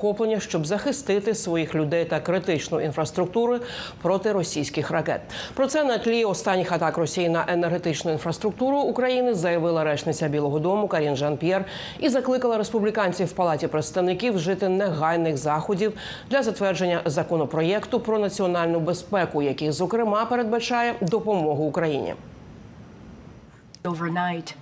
Коплення, щоб захистити своїх людей та критичну інфраструктуру проти російських ракет. Про це на тлі останніх атак Росії на енергетичну інфраструктуру України заявила речниця Білого Дому Карін Жан П'єр і закликала республіканців в палаті представників вжити негайних заходів для затвердження законопроєкту про національну безпеку, який зокрема передбачає допомогу Україні. Overnight,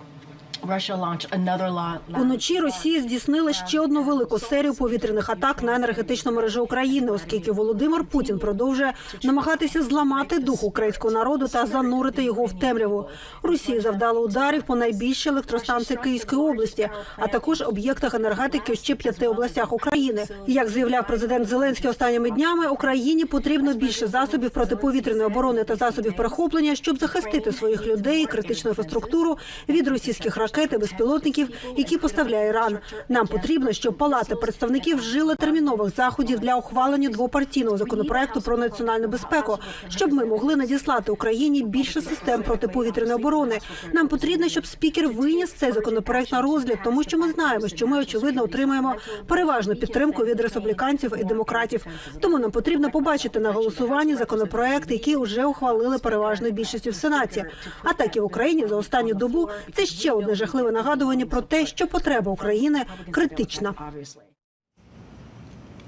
Уночі Росія здійснила ще одну велику серію повітряних атак на енергетичну мережу України, оскільки Володимир Путін продовжує намагатися зламати дух українського народу та занурити його в темряву. Росія завдала ударів по найбільшій електростанції Київської області, а також об'єктах енергетики ще п'яти областях України. Як заявляв президент Зеленський останніми днями, Україні потрібно більше засобів протиповітряної оборони та засобів перехоплення, щоб захистити своїх людей і критичну інфраструктуру від російських ракет і безпілотників, які поставляє Іран. Нам потрібно, щоб Палата представників вжила термінових заходів для ухвалення двопартійного законопроекту про національну безпеку, щоб ми могли надіслати Україні більше систем протиповітряної оборони. Нам потрібно, щоб спікер виніс цей законопроект на розгляд, тому що ми знаємо, що ми очевидно отримаємо переважну підтримку від республіканців і демократів. Тому нам потрібно побачити на голосуванні законопроект, який вже ухвалили переважною більшістю в сенаті. Атаки в Україні за останню добу це ще одне жахливе нагадування про те, що потреба України критична.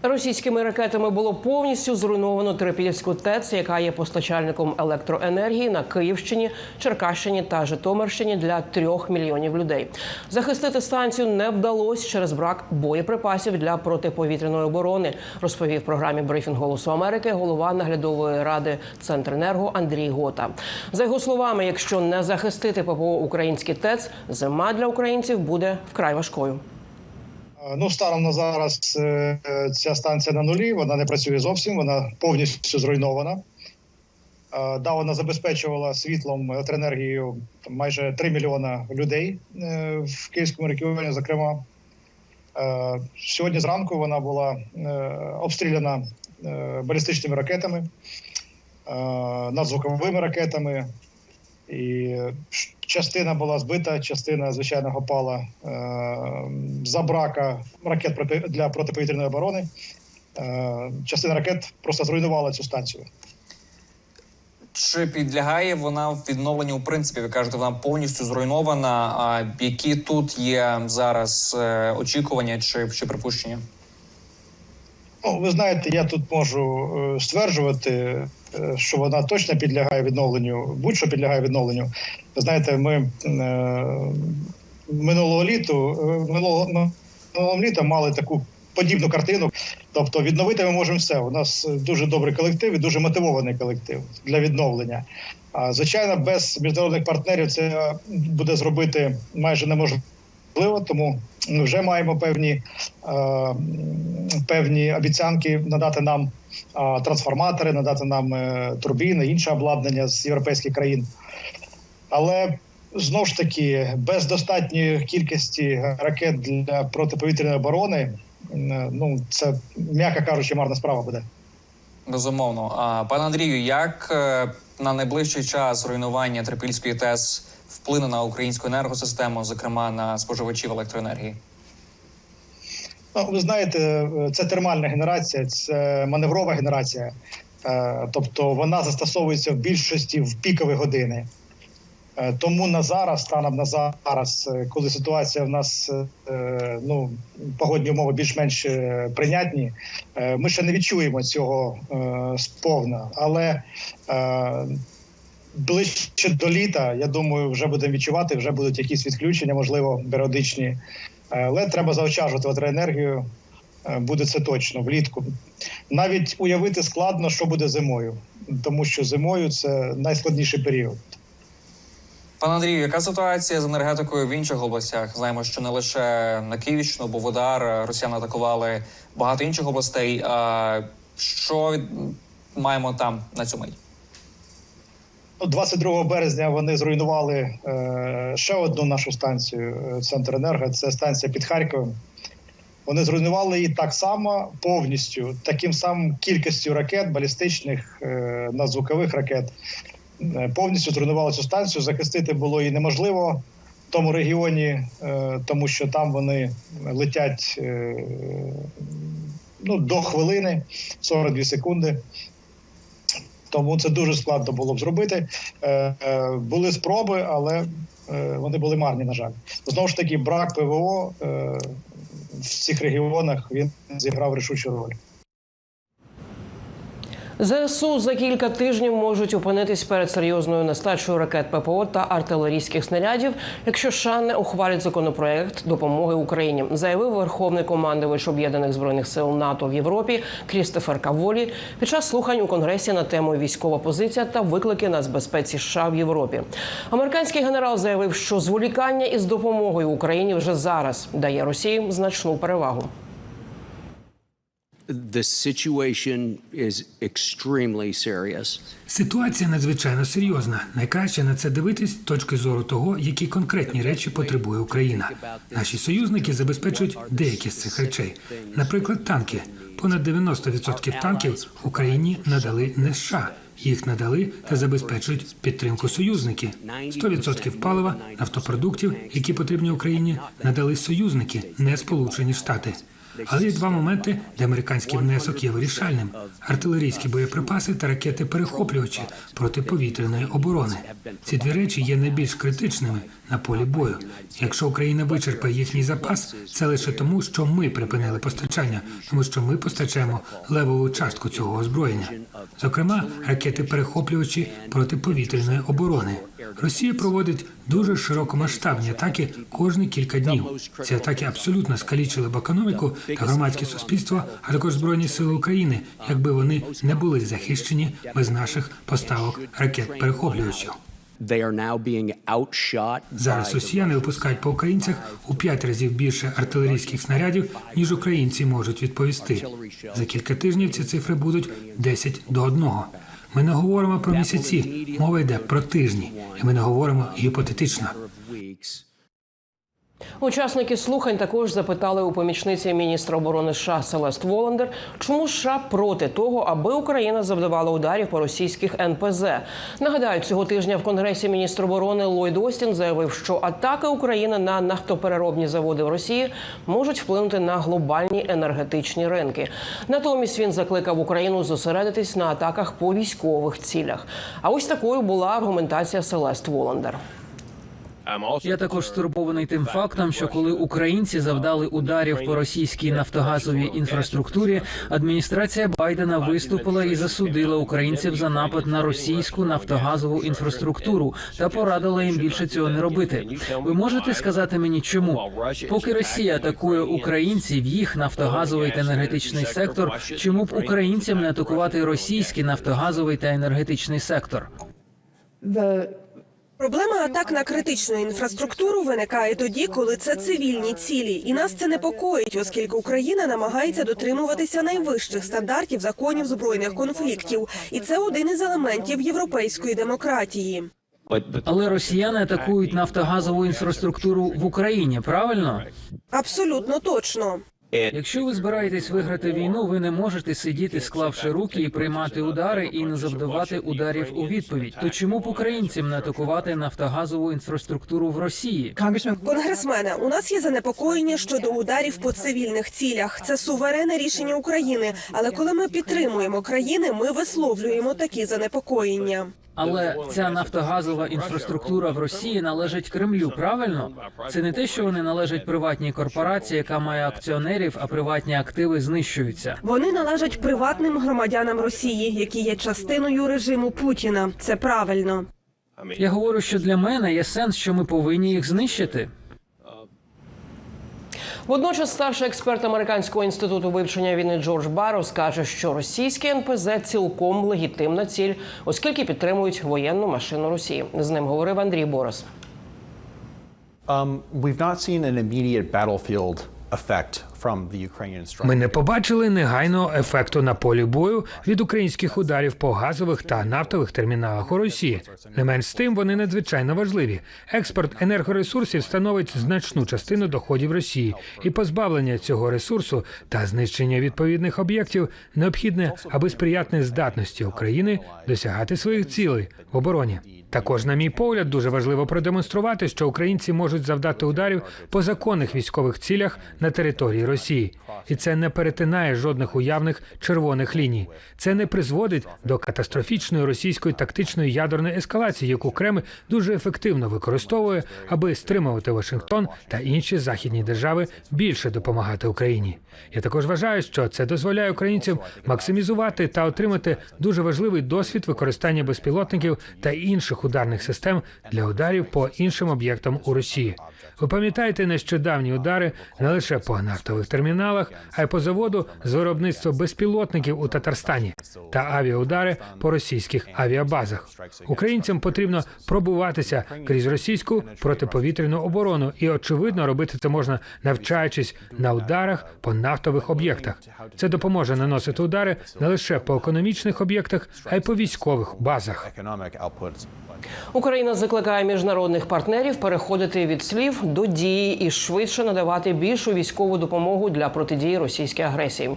Російськими ракетами було повністю зруйновано Трипільську ТЕЦ, яка є постачальником електроенергії на Київщині, Черкащині та Житомирщині для трьох мільйонів людей. Захистити станцію не вдалося через брак боєприпасів для протиповітряної оборони, розповів програмі брифінг Голосу Америки голова наглядової ради Центренерго Андрій Гота. За його словами, якщо не захистити ППО український ТЕЦ, зима для українців буде вкрай важкою. Ну, станом на зараз е, ця станція на нулі, вона не працює зовсім, вона повністю зруйнована. Е, Да, вона забезпечувала світлом електроенергією майже 3 мільйона людей е, в Київському регіоні, зокрема. Е, Сьогодні зранку вона була е, обстріляна е, балістичними ракетами, е, надзвуковими ракетами. І частина була збита, частина, звичайно, попала е, за брака ракет проти, для протиповітряної оборони. Е, частина ракет просто зруйнувала цю станцію. Чи підлягає вона відновленню у принципі? Ви кажете, вона повністю зруйнована. А які тут є зараз е, очікування чи, чи припущення? Ну, ви знаєте, я тут можу е, стверджувати, е, що вона точно підлягає відновленню, будь-що підлягає відновленню. Ви знаєте, ми е, минулого літу, минулого ну, минулого літа мали таку подібну картину. Тобто, відновити ми можемо все. У нас дуже добрий колектив і дуже мотивований колектив для відновлення. А звичайно, без міжнародних партнерів це буде зробити майже неможливо. Тому ми вже маємо певні, е, певні обіцянки надати нам е, трансформатори, надати нам е, турбіни, інше обладнання з європейських країн. Але знову ж таки, без достатньої кількості ракет для протиповітряної оборони, е, ну це м'яко кажучи, марна справа буде. Безумовно. А пане Андрію, як е, на найближчий час руйнування Трипільської ТЕС вплине на українську енергосистему, зокрема на споживачів електроенергії? Ну, ви знаєте, це термальна генерація, це маневрова генерація. Е, Тобто вона застосовується в більшості в пікові години. Е, Тому на зараз, станом на зараз, е, коли ситуація в нас ну, погодні умови більш-менш прийнятні, ми ще не відчуємо цього сповна. Але ближче до літа, я думаю, вже будемо відчувати, вже будуть якісь відключення, можливо, періодичні. Е, Але треба заощаджувати електроенергію. Е, Буде це точно влітку. Навіть уявити складно, що буде зимою, тому що зимою це найскладніший період. Пане Андрію, яка ситуація з енергетикою в інших областях? Знаємо, що не лише на Київщину, бо Водар росіяни атакували багато інших областей. А що маємо там на цю мить? Ну, 22 березня вони зруйнували е, ще одну нашу станцію е, Центр Енерго. Це станція під Харковом. Вони зруйнували її так само повністю, таким самим кількістю ракет, балістичних, е, надзвукових ракет. Повністю зруйнували цю станцію. Захистити було її неможливо в тому регіоні, тому що там вони летять ну, до хвилини 42 секунди. Тому це дуже складно було б зробити. Е, е, були спроби, але е, вони були марні, на жаль. Знову ж таки, брак ПВО в цих регіонах він зіграв рішучу роль. ЗСУ за кілька тижнів можуть опинитись перед серйозною нестачею ракет ППО та артилерійських снарядів, якщо США не ухвалять законопроект допомоги Україні, заявив верховний командувач об'єднаних збройних сил НАТО в Європі Крістофер Каволі під час слухань у конгресі на тему військова позиція та виклики нацбезпеці США в Європі. Американський генерал заявив, що зволікання із допомогою Україні вже зараз дає Росії значну перевагу. The situation is extremely serious. Ситуація надзвичайно серйозна. Найкраще на це дивитись з точки зору того, які конкретні речі потребує Україна. Наші союзники забезпечують деякі з цих речей. Наприклад, танки. Понад 90% танків Україні надали не США. Їх надали та забезпечують підтримку союзники. 100% палива, нафтопродуктів, які потрібні Україні, надали союзники, не Сполучені Штати. Але є два моменти, де американський внесок є вирішальним: артилерійські боєприпаси та ракети-перехоплювачі протиповітряної оборони. Ці дві речі є найбільш критичними на полі бою. Якщо Україна вичерпає їхній запас, це лише тому, що ми припинили постачання, тому що ми постачаємо левову частку цього озброєння, зокрема ракети-перехоплювачі протиповітряної оборони. Росія проводить дуже широкомасштабні атаки кожні кілька днів. Ці атаки абсолютно скалічили б економіку та громадське суспільство, а також збройні сили України, якби вони не були захищені без наших поставок now being. Зараз росіяни випускають по українцях у п'ять разів більше артилерійських снарядів, ніж українці можуть відповісти. За кілька тижнів ці цифри будуть 10 до 1. Ми не говоримо про місяці, мова йде про тижні, і ми не говоримо гіпотетично. Учасники слухань також запитали у помічниці міністра оборони США Селест Воландер, чому США проти того, аби Україна завдавала ударів по російських НПЗ. Нагадаю, цього тижня в конгресі міністр оборони Ллойд Остін заявив, що атаки України на нафтопереробні заводи в Росії можуть вплинути на глобальні енергетичні ринки. Натомість він закликав Україну зосередитись на атаках по військових цілях. А ось такою була аргументація Селест Воландер. Я також стурбований тим фактом, що коли українці завдали ударів по російській нафтогазовій інфраструктурі, адміністрація Байдена виступила і засудила українців за напад на російську нафтогазову інфраструктуру та порадила їм більше цього не робити. Ви можете сказати мені, чому поки Росія атакує українців, їх нафтогазовий та енергетичний сектор, чому б українцям не атакувати російський нафтогазовий та енергетичний сектор? Проблема атак на критичну інфраструктуру виникає тоді, коли це цивільні цілі, і нас це непокоїть, оскільки Україна намагається дотримуватися найвищих стандартів законів збройних конфліктів, і це один із елементів європейської демократії. Але росіяни атакують нафтогазову інфраструктуру в Україні, правильно? Абсолютно точно. Якщо ви збираєтесь виграти війну, ви не можете сидіти, склавши руки і приймати удари і не завдавати ударів у відповідь. То чому б українцям не атакувати нафтогазову інфраструктуру в Росії? Конгресмене, у нас є занепокоєння щодо ударів по цивільних цілях. Це суверенне рішення України. Але коли ми підтримуємо країни, ми висловлюємо такі занепокоєння. Але ця нафтогазова інфраструктура в Росії належить Кремлю. Правильно? Це не те, що вони належать приватній корпорації, яка має акціонерів, а приватні активи знищуються. Вони належать приватним громадянам Росії, які є частиною режиму Путіна. Це правильно. Я говорю, що для мене є сенс, що ми повинні їх знищити. Водночас старший експерт американського інституту вивчення війни Джордж Барроу каже, що російські НПЗ цілком легітимна ціль, оскільки підтримують воєнну машину Росії. З ним говорив Андрій Борис. Um, we've not seen an immediate battlefield effect Ми не побачили негайного ефекту на полі бою від українських ударів по газових та нафтових терміналах у Росії. Не менш з тим, вони надзвичайно важливі. Експорт енергоресурсів становить значну частину доходів Росії, і позбавлення цього ресурсу та знищення відповідних об'єктів необхідне, аби сприяти здатності України досягати своїх цілей в обороні. Також, на мій погляд, дуже важливо продемонструвати, що українці можуть завдати ударів по законних військових цілях на території Росії, і це не перетинає жодних уявних червоних ліній. Це не призводить до катастрофічної російської тактичної ядерної ескалації, яку Кремль дуже ефективно використовує, аби стримувати Вашингтон та інші західні держави більше допомагати Україні. Я також вважаю, що це дозволяє українцям максимізувати та отримати дуже важливий досвід використання безпілотників та інших ударних систем для ударів по іншим об'єктам у Росії. Ви пам'ятаєте нещодавні удари не лише по нафтових терміналах, а й по заводу з виробництва безпілотників у Татарстані та авіаудари по російських авіабазах. Українцям потрібно пробуватися крізь російську протиповітряну оборону, і очевидно робити це можна навчаючись на ударах по нафтових об'єктах. Це допоможе наносити удари не лише по економічних об'єктах, а й по військових базах. Україна закликає міжнародних партнерів переходити від слів до дії і швидше надавати більшу військову допомогу для протидії російській агресії.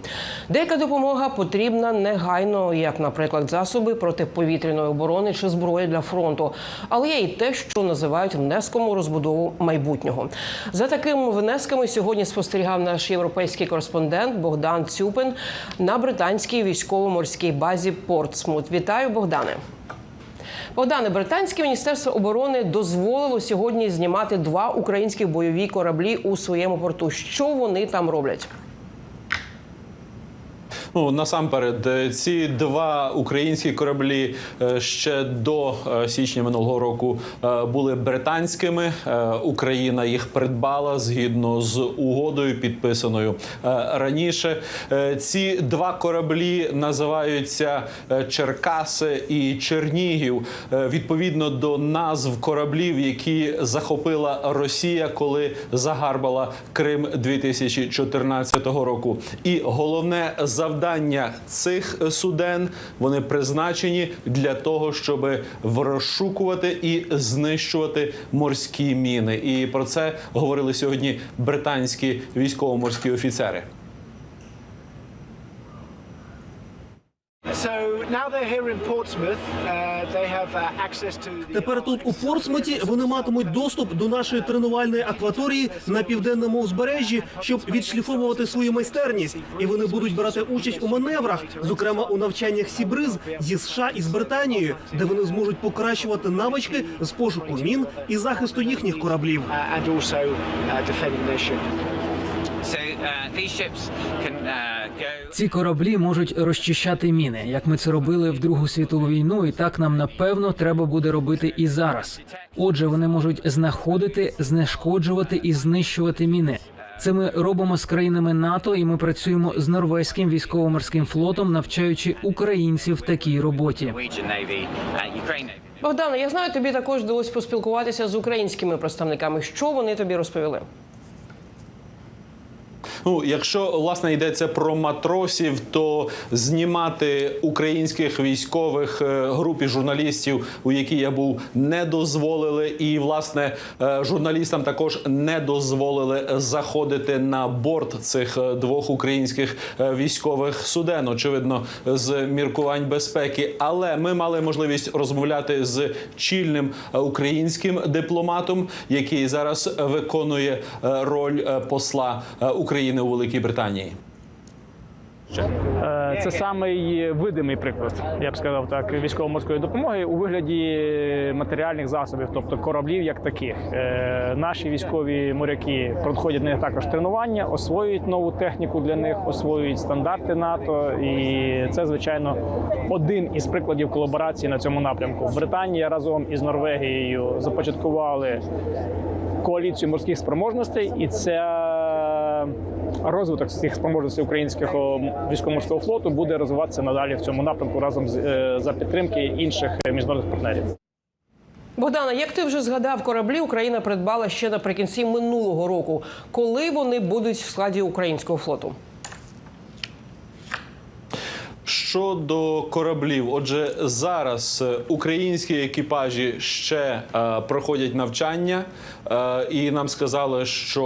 Деяка допомога потрібна негайно, як, наприклад, засоби протиповітряної оборони чи зброї для фронту, але є і те, що називають внеском у розбудову майбутнього. За такими внесками сьогодні спостерігав наш європейський кореспондент Богдан Цюпин на британській військово-морській базі Портсмут. Вітаю, Богдане. Богдане, британське міністерство оборони дозволило сьогодні знімати два українські бойові кораблі у своєму порту. Що вони там роблять? Ну насамперед, е, ці два українські кораблі е, ще до е, січня минулого року були британськими. Україна їх придбала згідно з угодою, підписаною раніше. Ці два кораблі називаються Черкаси і Чернігів відповідно до назв кораблів, які захопила Росія, коли загарбала Крим 2014 року. І головне завдання цих суден вони призначені для того, щоб розшукувати і знищувати морські міни. І про це говорили сьогодні британські військово-морські офіцери. Тепер тут у Портсмуті вони матимуть доступ до нашої тренувальної акваторії на південному узбережжі, щоб відшліфовувати свою майстерність, і вони будуть брати участь у маневрах, зокрема у навчаннях Сібриз зі США і з Британією, де вони зможуть покращувати навички з пошуку мін і захисту їхніх кораблів. Ці кораблі можуть розчищати міни, як ми це робили в Другу світову війну, і так нам напевно треба буде робити і зараз. Отже, вони можуть знаходити, знешкоджувати і знищувати міни. Це ми робимо з країнами НАТО, і ми працюємо з норвезьким військово-морським флотом, навчаючи українців такій роботі. Богдане, я знаю, тобі також вдалося поспілкуватися з українськими представниками. Що вони тобі розповіли? Ну, якщо власне йдеться про матросів, то знімати українських військових е, групі журналістів, у які я був, не дозволили, і власне е, журналістам також не дозволили заходити на борт цих е, двох українських військових суден. Очевидно, з міркувань безпеки. Але ми мали можливість розмовляти з чільним українським дипломатом, який зараз виконує роль посла е, України у Великій Британії. Е, Це самий видимий приклад, я б сказав так, військово-морської допомоги у вигляді матеріальних засобів, тобто кораблів як таких. Е, Наші військові моряки проходять на них також тренування, освоюють нову техніку для них, освоюють стандарти НАТО. І це, звичайно, один із прикладів колаборації на цьому напрямку. Британія разом із Норвегією започаткували коаліцію морських спроможностей, і це розвиток цих спроможностей українського військово-морського флоту буде розвиватися надалі в цьому напрямку разом з е, за підтримки інших міжнародних партнерів. Богдана, як ти вже згадав, кораблі Україна придбала ще наприкінці минулого року. Коли вони будуть в складі українського флоту? Щодо кораблів, отже, зараз е, українські екіпажі ще е, проходять навчання, е, і нам сказали, що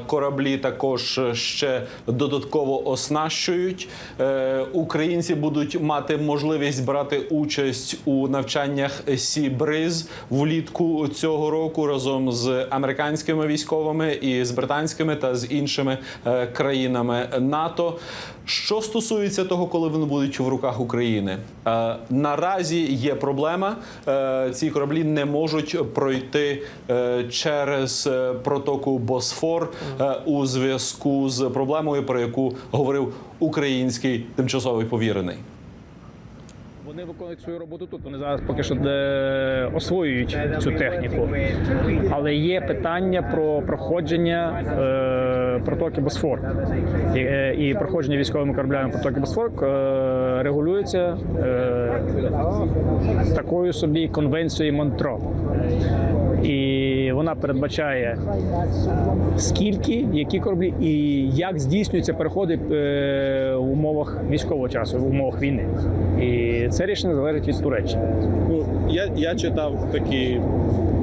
е, кораблі також ще додатково оснащують. Е, українці будуть мати можливість брати участь у навчаннях Сі Бриз влітку цього року разом з американськими військовими і з британськими та з іншими е, країнами НАТО. Що стосується того, коли вони будуть в руках України, е, наразі є проблема. Е, ці кораблі не можуть пройти е, через е, протоку Босфор е, у зв'язку з проблемою, про яку говорив український тимчасовий повірений. Вони виконують свою роботу тут. Вони зараз поки що е, освоюють цю техніку. Але є питання про проходження е, протоки Босфор. І, е, і проходження військовими кораблями протоки Босфор е, регулюється е, такою собі конвенцією Монтро. І вона передбачає скільки, які кораблі і як здійснюються переходи е, в умовах військового часу, в умовах війни. І це рішення залежить від Туреччини. Ну я, я читав такі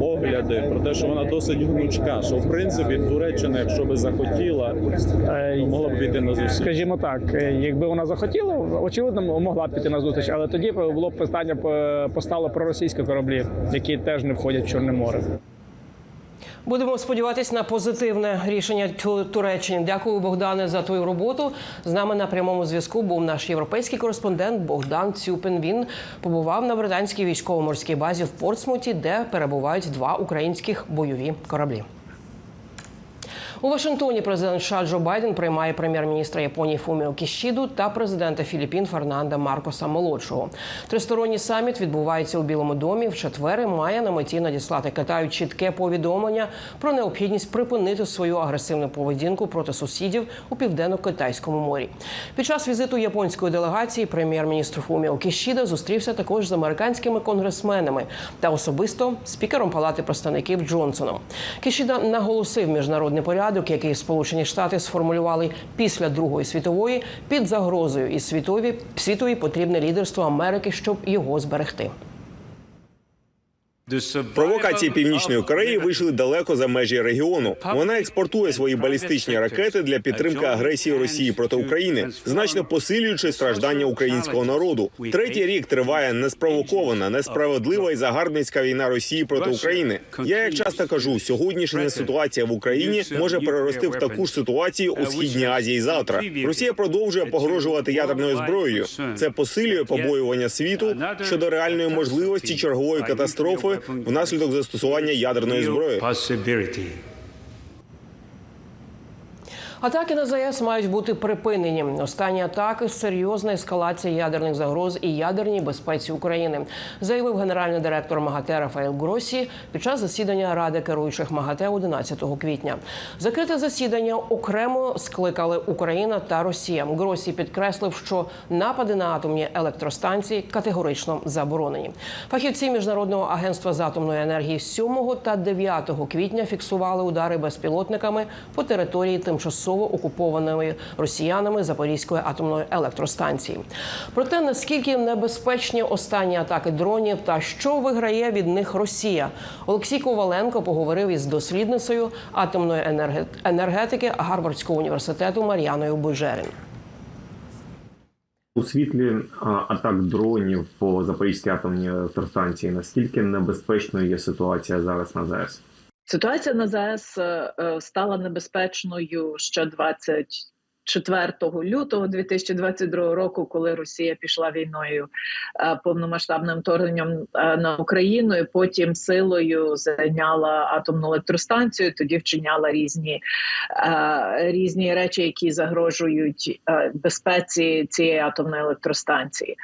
огляди про те, що вона досить гнучка. Що в принципі Туреччина, якщо би захотіла, то могла б піти на зустріч. Скажімо так, е, якби вона захотіла, очевидно, могла б піти на зустріч, але тоді було б питання е, постало про російські кораблі, які теж не входять в Чорне море. Будемо сподіватися на позитивне рішення Ту- Туреччини. Дякую, Богдане, за твою роботу. З нами на прямому зв'язку був наш європейський кореспондент Богдан Цюпин. Він побував на британській військово-морській базі в Портсмуті, де перебувають два українських бойові кораблі. У Вашингтоні президент США Джо Байден приймає прем'єр-міністра Японії Фуміо Кішіду та президента Філіппін Фернанда Маркоса Молодшого. Тристоронній саміт відбувається у Білому домі. В четвер має на меті надіслати Китаю чітке повідомлення про необхідність припинити свою агресивну поведінку проти сусідів у південно-китайському морі. Під час візиту японської делегації прем'єр-міністр Фуміо Кішіда зустрівся також з американськими конгресменами та особисто спікером Палати представників Джонсоном. Кішіда наголосив міжнародний порядок, який Сполучені Штати сформулювали після Другої світової під загрозою, і світові світові потрібне лідерство Америки, щоб його зберегти. Провокації північної Кореї вийшли далеко за межі регіону. Вона експортує свої балістичні ракети для підтримки агресії Росії проти України, значно посилюючи страждання українського народу. Третій рік триває неспровокована, несправедлива і загарбницька війна Росії проти України. Я як часто кажу, сьогоднішня ситуація в Україні може перерости в таку ж ситуацію у східній Азії завтра. Росія продовжує погрожувати ядерною зброєю. Це посилює побоювання світу щодо реальної можливості чергової катастрофи внаслідок застосування ядерної зброї. Атаки на ЗАЕС мають бути припинені. Останні атаки серйозна ескалація ядерних загроз і ядерній безпеці України, заявив генеральний директор МАГАТЕ Рафаел Гросі під час засідання ради керуючих МАГАТЕ 11 квітня. Закрите засідання окремо скликали Україна та Росія. Гросі підкреслив, що напади на атомні електростанції категорично заборонені. Фахівці міжнародного агентства з атомної енергії 7 та 9 квітня фіксували удари безпілотниками по території тимчасово окупованої росіянами Запорізької атомної електростанції. Про те, наскільки небезпечні останні атаки дронів та що виграє від них Росія, Олексій Коваленко поговорив із дослідницею атомної енергетики Гарвардського університету Мар'яною Бужерин. У світлі атак дронів по Запорізькій атомній електростанції наскільки небезпечною є ситуація зараз на ЗАЕС? Ситуація на ЗАЕС е, е, стала небезпечною ще 24 лютого 2022 року, коли Росія пішла війною е, повномасштабним вторгненням на Україну. і Потім силою зайняла атомну електростанцію. Тоді вчиняла різні, різні речі, які загрожують безпеці цієї атомної електростанції.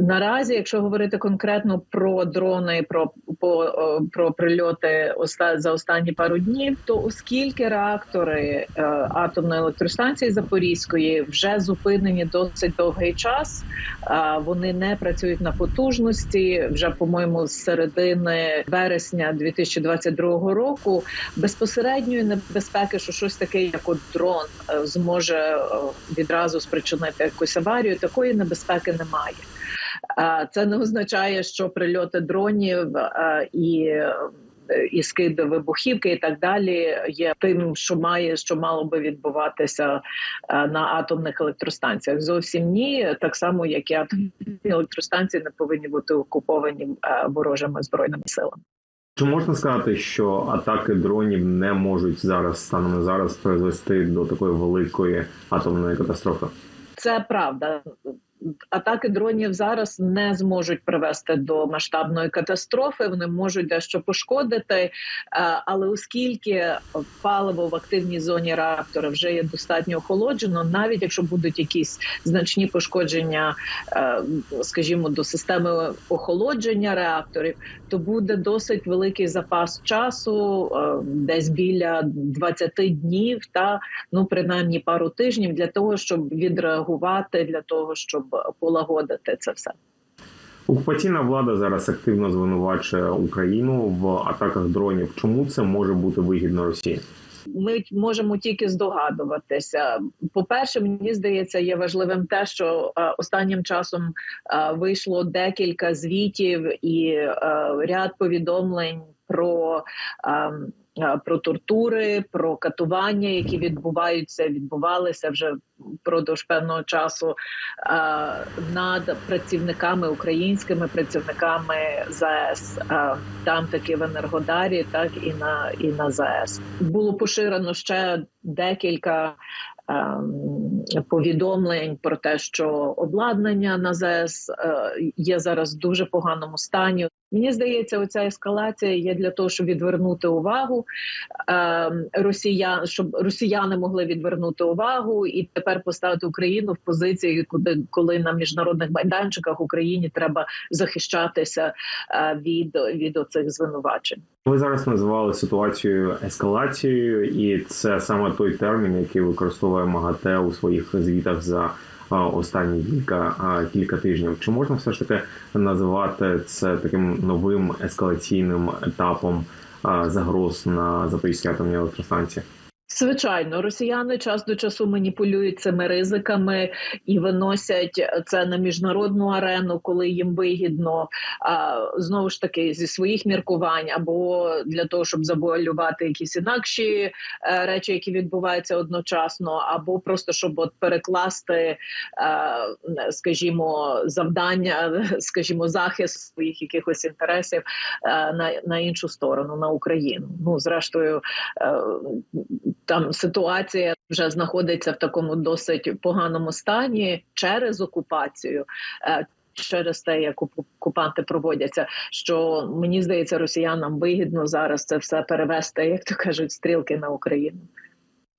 Наразі, якщо говорити конкретно про дрони, про по про прильоти за останні пару днів, то оскільки реактори е, атомної електростанції Запорізької вже зупинені досить довгий час, е, вони не працюють на потужності. Вже по-моєму, з середини вересня 2022 року безпосередньої небезпеки, що щось таке, як от дрон, е, зможе відразу спричинити якусь аварію. Такої небезпеки немає. А Це не означає, що прильоти дронів і і скиди вибухівки, і так далі, є тим, що має, що мало би відбуватися на атомних електростанціях. Зовсім ні, так само як і атомні електростанції не повинні бути окуповані ворожими збройними силами. Чи можна сказати, що атаки дронів не можуть зараз станом на зараз призвести до такої великої атомної катастрофи? Це правда. Атаки дронів зараз не зможуть привести до масштабної катастрофи. Вони можуть дещо пошкодити, е, але оскільки паливо в активній зоні реактора вже є достатньо охолоджено, навіть якщо будуть якісь значні пошкодження, е, скажімо, до системи охолодження реакторів, то буде досить великий запас часу, е, десь біля 20 днів, та ну принаймні пару тижнів для того, щоб відреагувати, для того, щоб полагодити це все. Окупаційна влада зараз активно звинувачує Україну в атаках дронів. Чому це може бути вигідно Росії? Ми можемо тільки здогадуватися. По перше, мені здається, є важливим те, що е, останнім часом е, вийшло декілька звітів і е, ряд повідомлень про. Е, Про тортури, про катування, які відбуваються, відбувалися вже впродовж певного часу е, над працівниками українськими працівниками ЗАЕС, е, там таки в Енергодарі, так і на і на ЗАЕС було поширено ще декілька. ем, Повідомлень про те, що обладнання на ЗЕС е, є зараз в дуже поганому стані. Мені здається, оця ескалація є для того, щоб відвернути увагу ем, росіян, щоб росіяни могли відвернути увагу і тепер поставити Україну в позиції, куди коли на міжнародних майданчиках Україні треба захищатися е, від, від оцих звинувачень. Ви зараз називали ситуацію ескалацією, і це саме той термін, який використовує МАГАТЕ у своїх звітах за останні кілька кілька тижнів. Чи можна все ж таки називати це таким новим ескалаційним етапом загроз на Запорізькій атомній електростанції? Звичайно, росіяни час до часу маніпулюють цими ризиками і виносять це на міжнародну арену, коли їм вигідно знову ж таки зі своїх міркувань, або для того, щоб завуалювати якісь інакші е, речі, які відбуваються одночасно, або просто щоб от перекласти, е, скажімо, завдання, скажімо, захист своїх якихось інтересів е, на, на іншу сторону, на Україну. Ну зрештою. Там ситуація вже знаходиться в такому досить поганому стані через окупацію. е, Через те, як окупанти проводяться, що мені здається, росіянам вигідно зараз це все перевести, як то кажуть, стрілки на Україну.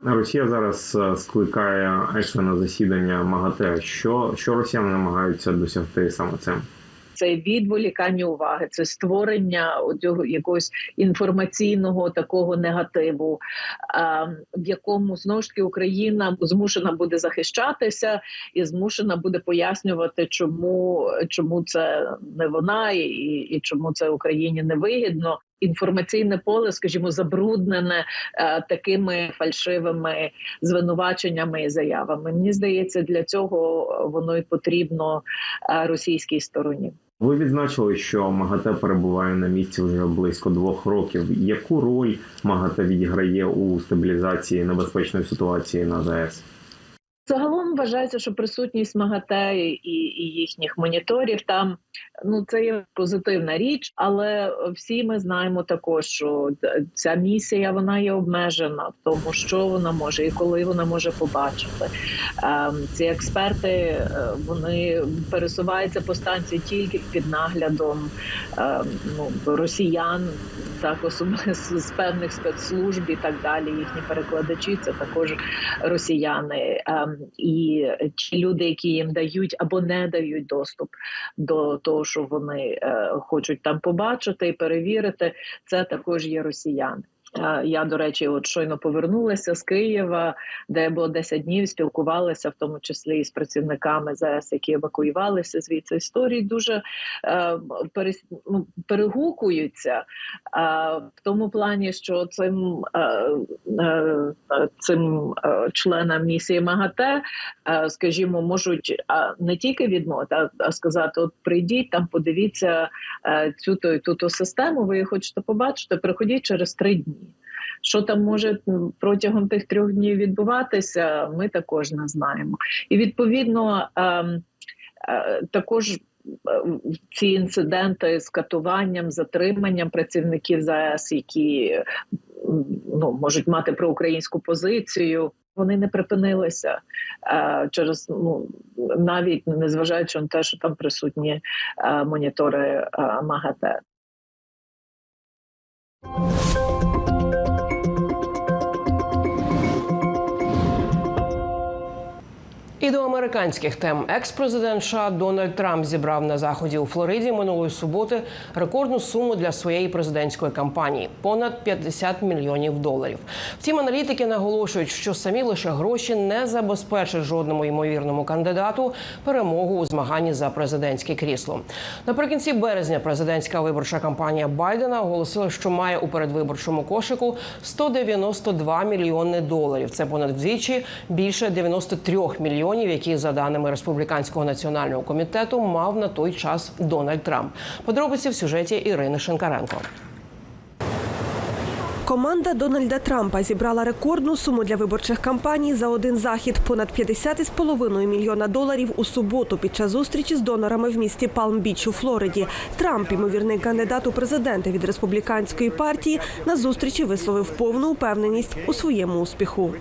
Росія зараз е, скликає екстрене засідання МАГАТЕ. Що, що росіяни намагаються досягти саме цим? Це відволікання уваги, це створення цього якогось інформаційного такого негативу, в якому знову ж таки Україна змушена буде захищатися і змушена буде пояснювати, чому чому це не вона, і, і чому це Україні не вигідно. Інформаційне поле, скажімо, забруднене е, такими фальшивими звинуваченнями і заявами. Мені здається, для цього воно й потрібно е, російській стороні. Ви відзначили, що МАГАТЕ перебуває на місці вже близько двох років. Яку роль МАГАТЕ відіграє у стабілізації небезпечної ситуації на ЗАЕС? Загалом вважається, що присутність МАГАТЕ і, і їхніх моніторів там ну це є позитивна річ, але всі ми знаємо також, що ця місія вона є обмежена в тому, що вона може і коли вона може побачити. Ем, ці експерти е, вони пересуваються по станції тільки під наглядом ем, ну, росіян так з певних спецслужб і так далі. Їхні перекладачі це також росіяни. Ем, і ті люди, які їм дають або не дають доступ до того, що вони е, хочуть там побачити і перевірити, це також є росіяни. Е, Я, до речі, от щойно повернулася з Києва, де було 10 днів, спілкувалася, в тому числі і з працівниками ЗС, які евакуювалися звідси. Історії дуже е, перес, ну, перегукуються е, в тому плані, що цим, е, е, цим е, членам місії МАГАТЕ, скажімо, можуть не тільки відмовити, а, сказати: от прийдіть там, подивіться цю ту систему. Ви її хочете побачити, приходіть через три дні. Що там може протягом тих трьох днів відбуватися, ми також не знаємо. І відповідно ем, е, також е, ці інциденти з катуванням, затриманням працівників ЗАЕС, які ну, можуть мати проукраїнську позицію. Вони не припинилися е, через ну навіть незважаючи на те, що там присутні монітори МАГАТЕ. І до американських тем екс-президент США Дональд Трамп зібрав на заході у Флориді минулої суботи рекордну суму для своєї президентської кампанії понад 50 мільйонів доларів. Втім, аналітики наголошують, що самі лише гроші не забезпечать жодному ймовірному кандидату перемогу у змаганні за президентське крісло. Наприкінці березня президентська виборча кампанія Байдена оголосила, що має у передвиборчому кошику 192 мільйони доларів. Це понад вдвічі більше 93 мільйонів, які за даними республіканського національного комітету мав на той час Дональд Трамп. Подробиці в сюжеті Ірини Шинкаренко. Команда Дональда Трампа зібрала рекордну суму для виборчих кампаній за один захід понад 50,5 мільйона доларів у суботу під час зустрічі з донорами в місті Палм-Біч у Флориді. Трамп, ймовірний кандидат у президенти від республіканської партії, на зустрічі висловив повну упевненість у своєму успіху.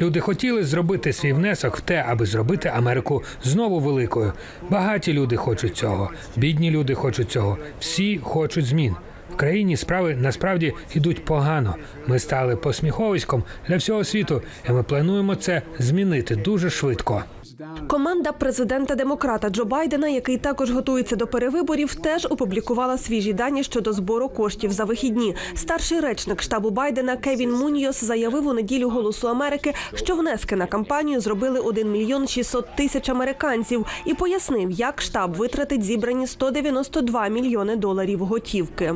Люди хотіли зробити свій внесок в те, аби зробити Америку знову великою. Багаті люди хочуть цього, бідні люди хочуть цього. Всі хочуть змін. В країні справи насправді йдуть погано. Ми стали посміховиськом для всього світу, і ми плануємо це змінити дуже швидко. Команда президента демократа Джо Байдена, який також готується до перевиборів, теж опублікувала свіжі дані щодо збору коштів за вихідні. Старший речник штабу Байдена Кевін Муньйос заявив у неділю Голосу Америки, що внески на кампанію зробили 1 мільйон 600 тисяч американців, і пояснив, як штаб витратить зібрані 192 мільйони доларів готівки.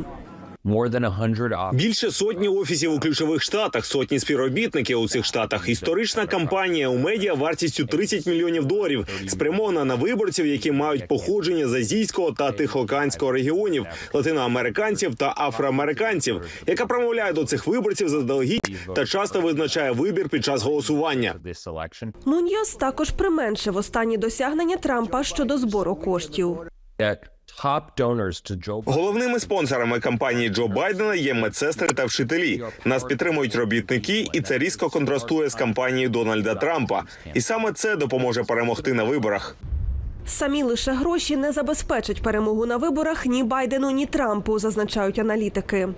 Більше сотні офісів у ключових штатах, сотні співробітників у цих штатах. Історична кампанія у медіа вартістю 30 мільйонів доларів спрямована на виборців, які мають походження з азійського та тихоокеанського регіонів, латиноамериканців та афроамериканців, яка промовляє до цих виборців заздалегідь та часто визначає вибір під час голосування. Муньйос також применшив останні досягнення Трампа щодо збору коштів. Головними спонсорами кампанії Джо Байдена є медсестри та вчителі. Нас підтримують робітники, і це різко контрастує з кампанією Дональда Трампа. І саме це допоможе перемогти на виборах. Самі лише гроші не забезпечать перемогу на виборах ні Байдену, ні Трампу, зазначають аналітики.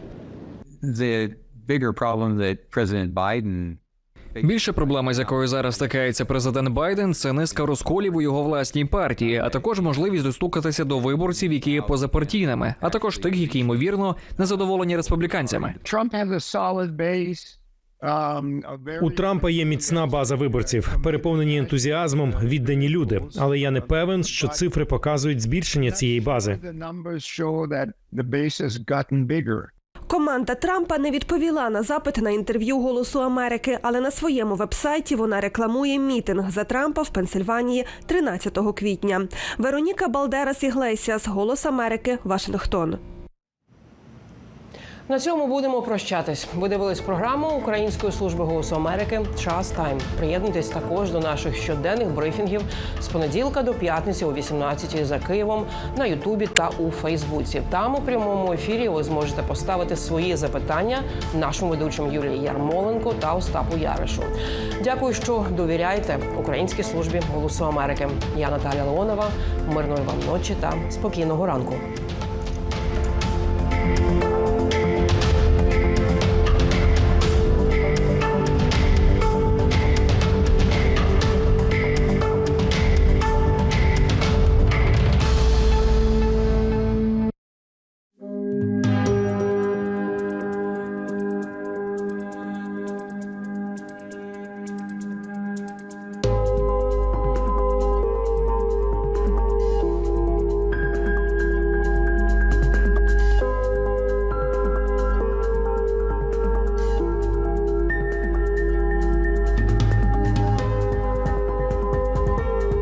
Більша проблема, з якою зараз стикається президент Байден, це низка розколів у його власній партії, а також можливість достукатися до виборців, які є позапартійними, а також тих, які ймовірно незадоволені республіканцями. У Трампа є міцна база виборців, переповнені ентузіазмом, віддані люди. Але я не певен, що цифри показують збільшення цієї бази. Команда Трампа не відповіла на запит на інтерв'ю Голосу Америки, але на своєму вебсайті вона рекламує мітинг за Трампа в Пенсильванії 13 квітня. Вероніка Балдерас Іглесіас, Голос Америки, Вашингтон. На цьому будемо прощатись. Ви дивились програму Української служби голосу Америки Час Тайм. Приєднуйтесь також до наших щоденних брифінгів з понеділка до п'ятниці о 18 за Києвом на Ютубі та у Фейсбуці. Там у прямому ефірі ви зможете поставити свої запитання нашим ведучим Юлії Ярмоленко та Остапу Яришу. Дякую, що довіряєте Українській службі голосу Америки. Я Наталя Леонова. Мирної вам ночі та спокійного ранку.